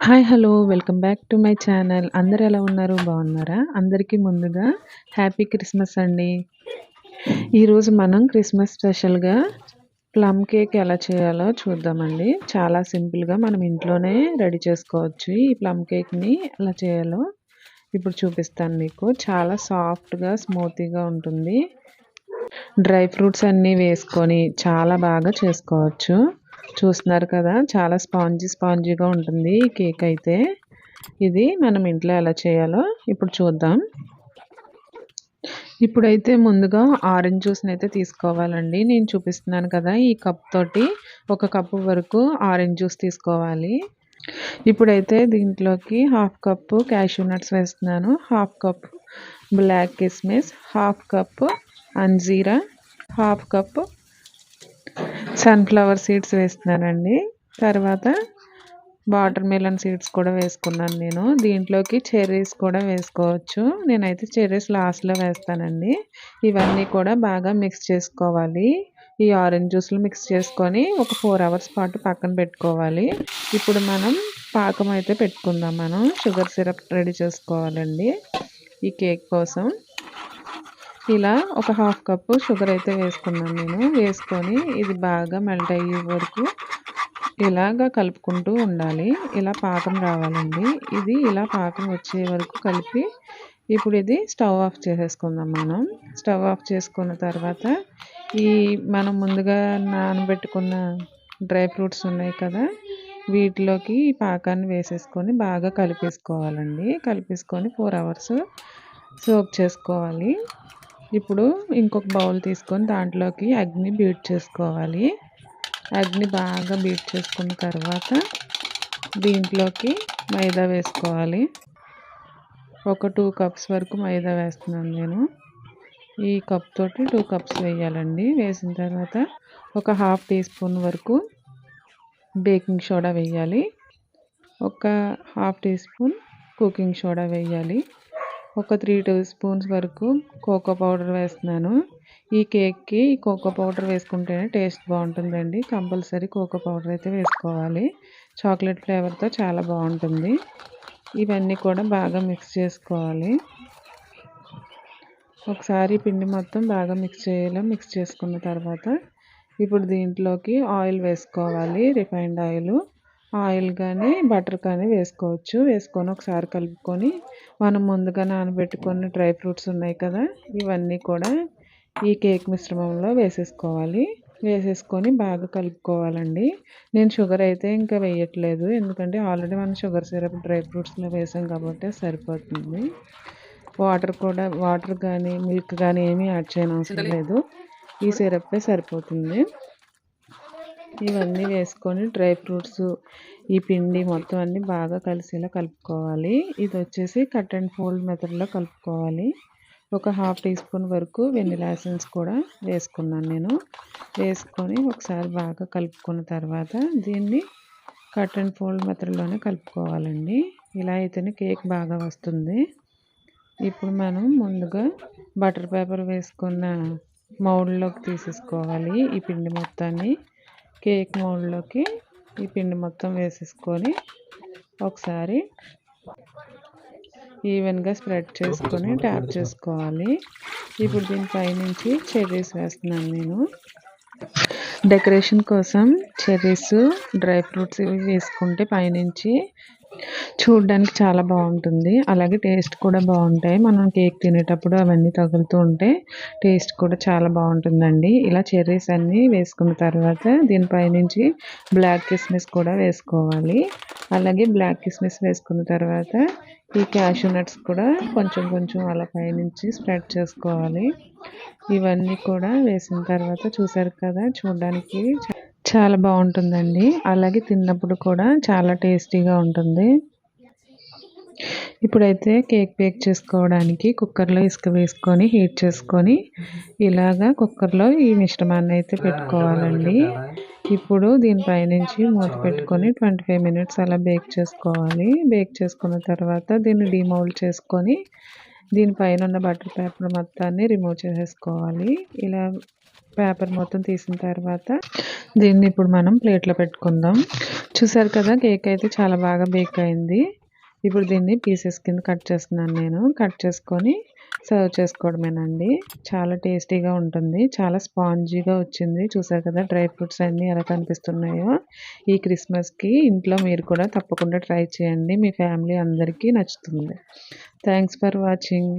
Hi hello. Welcome back to my channel. అందరు ఎలా ఉన్నారు? బాగున్నారా? అందరికీ ముందుగా హ్యాపీ క్రిస్మస్ అండి. ఈరోజు మనం క్రిస్మస్ స్పెషల్గా ప్లమ్ కేక్ ఎలా చేయాలో చూద్దామండి. చాలా సింపుల్గా మనం ఇంట్లోనే రెడీ చేసుకోవచ్చు ఈ ప్లమ్ కేక్ని ఎలా చేయాలో ఇప్పుడు చూపిస్తాను మీకు. చాలా సాఫ్ట్గా స్మూతీగా ఉంటుంది. డ్రై ఫ్రూట్స్ అన్నీ వేసుకొని చాలా బాగా చేసుకోవచ్చు. చూస్తున్నారు కదా చాలా స్పాంజీ స్పాంజీగా ఉంటుంది ఈ కేక్ అయితే. ఇది మనం ఇంట్లో ఎలా చేయాలో ఇప్పుడు చూద్దాం. ఇప్పుడైతే ముందుగా ఆరెంజ్ జ్యూస్ని అయితే తీసుకోవాలండి. నేను చూపిస్తున్నాను కదా ఈ కప్ తోటి ఒక కప్పు వరకు ఆరెంజ్ జ్యూస్ తీసుకోవాలి. ఇప్పుడైతే దీంట్లోకి హాఫ్ కప్పు క్యాష్యూ నట్స్ వేస్తున్నాను. హాఫ్ కప్ బ్లాక్ కిస్మిస్ హాఫ్ కప్ అంజీరా హాఫ్ కప్ సన్ఫ్లవర్ సీడ్స్ వేస్తున్నానండి. తర్వాత వాటర్ మిలన్ సీడ్స్ కూడా వేసుకున్నాను నేను. దీంట్లోకి చెర్రీస్ కూడా వేసుకోవచ్చు. నేనైతే చెర్రీస్ లాస్ట్లో వేస్తానండి. ఇవన్నీ కూడా బాగా మిక్స్ చేసుకోవాలి. ఈ ఆరెంజ్ జ్యూస్లు మిక్స్ చేసుకొని ఒక ఫోర్ అవర్స్ పాటు పక్కన పెట్టుకోవాలి. ఇప్పుడు మనం పాకం అయితే పెట్టుకుందాం మనం. షుగర్ సిరప్ రెడీ చేసుకోవాలండి. ఈ కేక్ కోసం. ఇలా ఒక హాఫ్ కప్పు షుగర్ అయితే వేసుకున్నాను నేను. వేసుకొని ఇది బాగా మెల్ట్ అయ్యే వరకు ఇలాగా కలుపుకుంటూ ఉండాలి. ఇలా పాకం రావాలండి. ఇది ఇలా పాకం వచ్చే వరకు కలిపి ఇప్పుడు ఇది స్టవ్ ఆఫ్ చేసేసుకుందాం మనం. స్టవ్ ఆఫ్ చేసుకున్న తర్వాత ఈ మనం ముందుగా నానబెట్టుకున్న డ్రై ఫ్రూట్స్ ఉన్నాయి కదా వీటిలోకి ఈ పాకాన్ని వేసేసుకొని బాగా కలిపేసుకోవాలండి. కలిపేసుకొని ఫోర్ అవర్స్ సోప్ చేసుకోవాలి. ఇప్పుడు ఇంకొక బౌల్ తీసుకొని దాంట్లోకి అగ్ని బీట్ చేసుకోవాలి. అగ్ని బాగా బీట్ చేసుకున్న తర్వాత దీంట్లోకి మైదా వేసుకోవాలి. ఒక టూ కప్స్ వరకు మైదా వేస్తున్నాను నేను. ఈ కప్ తోటి టూ కప్స్ వేయాలండి. వేసిన తర్వాత ఒక హాఫ్ టీ స్పూన్ వరకు బేకింగ్ సోడా వేయాలి. ఒక half teaspoon cooking soda వేయాలి. ఒక త్రీ టేబుల్ స్పూన్స్ వరకు కోకో పౌడర్ వేస్తున్నాను. ఈ కేక్కి కోకో పౌడర్ వేసుకుంటేనే టేస్ట్ బాగుంటుందండి. కంపల్సరీ కోకో పౌడర్ అయితే వేసుకోవాలి. చాక్లెట్ ఫ్లేవర్తో చాలా బాగుంటుంది. ఇవన్నీ కూడా బాగా మిక్స్ చేసుకోవాలి. ఒకసారి పిండి మొత్తం బాగా మిక్స్ చేయాలి మిక్స్ చేసుకున్న తర్వాత ఇప్పుడు దీంట్లోకి ఆయిల్ వేసుకోవాలి రిఫైండ్ ఆయిల్. ఆయిల్ కానీ బటర్ కానీ వేసుకోవచ్చు. వేసుకొని ఒకసారి కలుపుకొని మనం ముందుగా నానబెట్టుకున్న డ్రై ఫ్రూట్స్ ఉన్నాయి కదా ఇవన్నీ కూడా ఈ కేక్ మిశ్రమంలో వేసేసుకోవాలి. వేసేసుకొని బాగా కలుపుకోవాలండి. నేను షుగర్ అయితే ఇంకా వేయట్లేదు. ఎందుకంటే ఆల్రెడీ మనం షుగర్ సిరప్ డ్రై ఫ్రూట్స్లో వేసాం కాబట్టి సరిపోతుంది. వాటర్ కూడా వాటర్ కానీ మిల్క్ కానీ ఏమీ యాడ్ చేయని అవసరం లేదు. ఈ సిరప్పే సరిపోతుంది. ఇవన్నీ వేసుకొని డ్రై ఫ్రూట్స్ ఈ పిండి మొత్తం అన్నీ బాగా కలిసేలా కలుపుకోవాలి. ఇది వచ్చేసి కట్ అండ్ ఫోల్డ్ మెథడ్లో కలుపుకోవాలి. ఒక హాఫ్ టీ స్పూన్ వరకు వెనిలా ఎసెన్స్ కూడా వేసుకున్నాను నేను. వేసుకొని ఒకసారి బాగా కలుపుకున్న తర్వాత దీన్ని కట్ అండ్ ఫోల్డ్ మెథడ్లోనే కలుపుకోవాలండి. ఇలా అయితేనే కేక్ బాగా వస్తుంది. ఇప్పుడు మనం ముందుగా బటర్ పేపర్ వేసుకున్న మౌల్డ్లోకి తీసేసుకోవాలి ఈ పిండి మొత్తాన్ని. కేక్ మోల్డ్లోకి ఈ పిండి మొత్తం వేసేసుకొని ఒకసారి ఈవెన్గా స్ప్రెడ్ చేసుకొని ట్యాప్ చేసుకోవాలి. ఇప్పుడు దీని నుంచి చెర్రీస్ వేస్తున్నాను నేను. డెకరేషన్ కోసం చెర్రీస్ డ్రై ఫ్రూట్స్ ఇవి వేసుకుంటే పైనుంచి చూడడానికి చాలా బాగుంటుంది. అలాగే టేస్ట్ కూడా బాగుంటాయి. మనం కేక్ తినేటప్పుడు అవన్నీ తగులుతూ ఉంటే టేస్ట్ కూడా చాలా బాగుంటుందండి. ఇలా చెర్రీస్ అన్నీ వేసుకున్న తర్వాత దీనిపై నుంచి బ్లాక్ కిస్మిస్ కూడా వేసుకోవాలి. అలాగే బ్లాక్ కిస్మిస్ వేసుకున్న తర్వాత ఈ క్యాషూ నట్స్ కూడా కొంచెం కొంచెం అలా పైనుంచి స్ప్రెడ్ చేసుకోవాలి. ఇవన్నీ కూడా వేసిన తర్వాత చూసారు కదా చూడడానికి చాలా బాగుంటుందండి. అలాగే తిన్నప్పుడు కూడా చాలా టేస్టీగా ఉంటుంది. ఇప్పుడైతే కేక్ బేక్ చేసుకోవడానికి కుక్కర్లో ఇసుక వేసుకొని హీట్ చేసుకొని ఇలాగా కుక్కర్లో ఈ మిశ్రమాన్ని అయితే పెట్టుకోవాలండి. ఇప్పుడు దీనిపై నుంచి మూత పెట్టుకొని ట్వంటీ ఫైవ్ మినిట్స్ అలా బేక్ చేసుకోవాలి. బేక్ చేసుకున్న తర్వాత దీన్ని డిమౌల్డ్ చేసుకొని దీనిపైన ఉన్న బటర్ పేపర్ మొత్తాన్ని రిమూవ్ చేసేసుకోవాలి. ఇలా పేపర్ మొత్తం తీసిన తర్వాత దీన్ని ఇప్పుడు మనం ప్లేట్లో పెట్టుకుందాం. చూసారు కదా కేక్ అయితే చాలా బాగా బేక్ అయింది. ఇప్పుడు దీన్ని పీసెస్ కింద కట్ చేస్తున్నాను నేను. కట్ చేసుకొని సర్వ్ చేసుకోవడమేనండి. చాలా టేస్టీగా ఉంటుంది. చాలా స్పాంజీగా వచ్చింది. చూసారు కదా డ్రై ఫ్రూట్స్ అన్నీ ఎలా కనిపిస్తున్నాయో. ఈ క్రిస్మస్కి ఇంట్లో మీరు కూడా తప్పకుండా ట్రై చేయండి. మీ ఫ్యామిలీ అందరికీ నచ్చుతుంది. Thanks for watching.